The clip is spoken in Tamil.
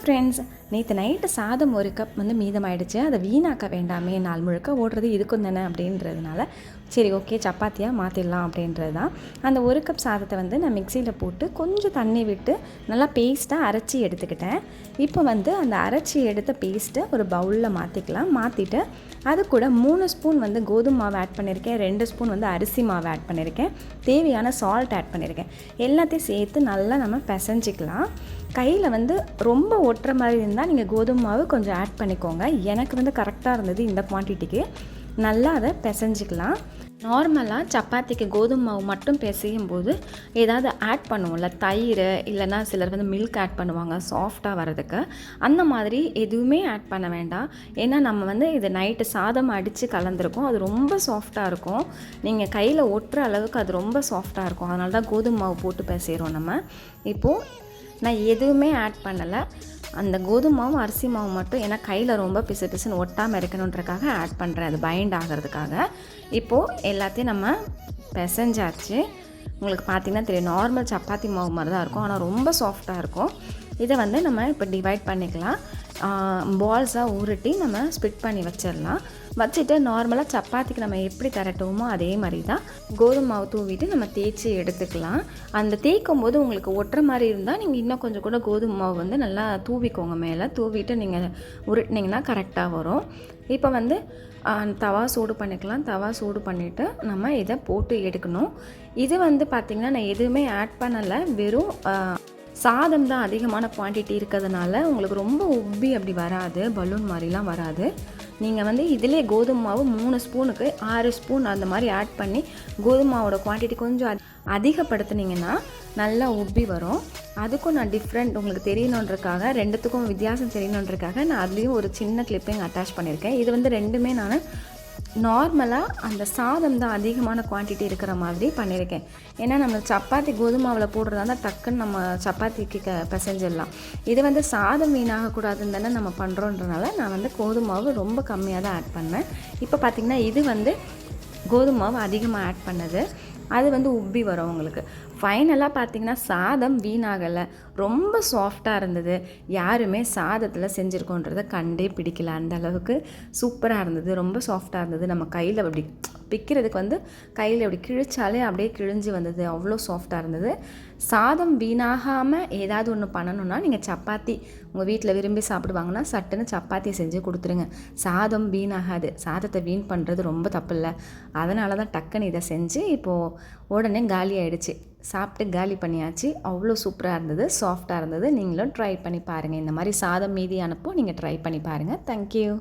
ஃப்ரெண்ட்ஸ் நேற்று நைட்டு சாதம் ஒரு கப் வந்து மீதமாயிடுச்சு. அதை வீணாக்க வேண்டாமே நாள் முழுக்க ஓடுறது இதுக்கும் தானே அப்படின்றதுனால சரி ஓகே சப்பாத்தியாக மாற்றிடலாம் அப்படின்றது தான் அந்த ஒரு கப் சாதத்தை வந்து நான் மிக்சியில் போட்டு கொஞ்சம் தண்ணி விட்டு நல்லா பேஸ்ட்டாக அரைச்சி எடுத்துக்கிட்டேன். இப்போ வந்து அந்த அரைச்சி எடுத்த பேஸ்ட்டை ஒரு பவுலில் மாற்றிக்கலாம் மாற்றிட்டு அது கூட மூணு ஸ்பூன் வந்து கோதுமை மாவு ஆட் பண்ணியிருக்கேன் ரெண்டு ஸ்பூன் வந்து அரிசி மாவு ஆட் பண்ணியிருக்கேன் தேவையான சால்ட் ஆட் பண்ணியிருக்கேன் எல்லாத்தையும் சேர்த்து நல்லா நம்ம பிசைஞ்சிக்கலாம். கையில் வந்து ரொம்ப ஒட்டுற மாதிரி இருந்தால் நீங்கள் கோதுமை மாவு கொஞ்சம் ஆட் பண்ணிக்கோங்க. எனக்கு வந்து கரெக்டாக இருந்தது இந்த குவான்டிட்டிக்கு நல்லா அதை பிசைஞ்சிக்கலாம். நார்மலாக சப்பாத்திக்கு கோதுமை மாவு மட்டும் பிசையும் போது ஏதாவது ஆட் பண்ணுவோம்ல தயிர் இல்லைன்னா சிலர் வந்து மில்க் ஆட் பண்ணுவாங்க சாஃப்டாக வர்றதுக்கு. அந்த மாதிரி எதுவுமே ஆட் பண்ண வேண்டாம். ஏன்னா நம்ம வந்து இது நைட்டு சாதம் அடித்து கலந்துருக்கோம். அது ரொம்ப சாஃப்டாக இருக்கும். நீங்கள் கையில் ஒட்டுற அளவுக்கு அது ரொம்ப சாஃப்டாக இருக்கும். அதனால தான் கோதுமை மாவு போட்டு பிசைகிறோம் நம்ம. இப்போது நான் எதுவுமே ஆட் பண்ணலை. அந்த கோதுமை மாவும் அரிசி மாவு மட்டும் ஏன்னா கையில் ரொம்ப பிசு பிசுன்னு ஒட்டாமல் இருக்கணுன்றக்காக ஆட் பண்ணுறேன் அது பைண்ட் ஆகிறதுக்காக. இப்போது எல்லாத்தையும் நம்ம பிசைஞ்சாச்சு. உங்களுக்கு பார்த்தீங்கன்னா தெரியும் நார்மல் சப்பாத்தி மாவு மாதிரி தான் இருக்கும். ஆனால் ரொம்ப சாஃப்டாக இருக்கும். இதை வந்து நம்ம இப்போ டிவைட் பண்ணிக்கலாம். பால்ஸாக உருட்டி நம்ம ஸ்பிட் பண்ணி வச்சிடலாம். வச்சுட்டு நார்மலாக சப்பாத்திக்கு நம்ம எப்படி தரட்டுவோமோ அதே மாதிரி தான் கோதுமை மாவு தூவிட்டு நம்ம தேய்ச்சி எடுத்துக்கலாம். அந்த தேய்க்கும் போது உங்களுக்கு ஒட்டுற மாதிரி இருந்தால் நீங்கள் இன்னும் கொஞ்சம் கூட கோதுமை மாவு வந்து நல்லா தூவிக்கோங்க மேலே. தூவிட்டு நீங்கள் உருட்டினீங்கன்னா கரெக்டாக வரும். இப்போ வந்து தவா சூடு பண்ணிக்கலாம். தவா சூடு பண்ணிவிட்டு நம்ம இதை போட்டு எடுக்கணும். இது வந்து பார்த்திங்கன்னா நான் எதுவுமே ஆட் பண்ணலை. வெறும் சாதம் தான் அதிகமான குவான்டிட்டி இருக்கிறதுனால உங்களுக்கு ரொம்ப உப்பி அப்படி வராது பலூன் மாதிரிலாம் வராது. நீங்கள் வந்து இதிலே கோதுமை மாவு மூணு ஸ்பூனுக்கு ஆறு ஸ்பூன் அந்த மாதிரி ஆட் பண்ணி கோதுமை மாவோட குவான்டிட்டி கொஞ்சம் அதிகப்படுத்துனீங்கன்னா நல்லா உப்பி வரும். அதுக்கும் நான் டிஃப்ரெண்ட் உங்களுக்கு தெரியணுன்றக்காக ரெண்டுத்துக்கும் வித்தியாசம் தெரியணுன்றக்காக நான் அதுலேயும் ஒரு சின்ன கிளிப்பிங் அட்டாச் பண்ணியிருக்கேன். இது வந்து ரெண்டுமே நான் நார்மலாக அந்த சாதம் தான் அதிகமான குவான்டிட்டி இருக்கிற மாதிரி பண்ணியிருக்கேன் ஏன்னா நம்ம சப்பாத்தி கோதுமாவில் போடுறதா இருந்தால் டக்குன்னு நம்ம சப்பாத்திக்கு க பிசைஞ்சிடலாம். இது வந்து சாதம் வீணாகக்கூடாதுன்னு தானே நம்ம பண்ணுறோன்றனால நான் வந்து கோதுமாவு ரொம்ப கம்மியாக தான் ஆட் பண்ணேன். இப்போ பார்த்திங்கன்னா இது வந்து கோதுமாவு அதிகமாக ஆட் பண்ணது. அது வந்து உப்பி வரும் உங்களுக்கு. ஃபைனலாக பார்த்தீங்கன்னா சாதம் வீணாகலை. ரொம்ப சாஃப்டாக இருந்தது. யாருமே சாதத்தில் செஞ்சுருக்கோன்றதை கண்டே பிடிக்கல. அந்த அளவுக்கு சூப்பராக இருந்தது. ரொம்ப சாஃப்டாக இருந்தது. நம்ம கையில் அப்படி பிக்கிறதுக்கு வந்து கையில் அப்படி கிழிச்சாலே அப்படியே கிழிஞ்சு வந்தது. அவ்வளோ சாஃப்டாக இருந்தது. சாதம் வீணாகாமல் ஏதாவது ஒன்று பண்ணணுன்னா நீங்கள் சப்பாத்தி உங்கள் வீட்டில் விரும்பி சாப்பிடுவாங்கன்னா சட்டுன்னு சப்பாத்தி செஞ்சு கொடுத்துருங்க. சாதம் வீணாகாது. சாதத்தை வீண் பண்ணுறது ரொம்ப தப்பு இல்லை. அதனால தான் டக்குன்னு இதை செஞ்சு இப்போது உடனே காலி ஆகிடுச்சு சாப்பிட்டு காலி பண்ணியாச்சு. அவ்வளோ சூப்பராக இருந்தது சாஃப்டாக இருந்தது. நீங்களும் ட்ரை பண்ணி பாருங்கள் இந்த மாதிரி சாதம் மீதி அனுப்போ நீங்கள் ட்ரை பண்ணி பாருங்கள் தேங்க்யூ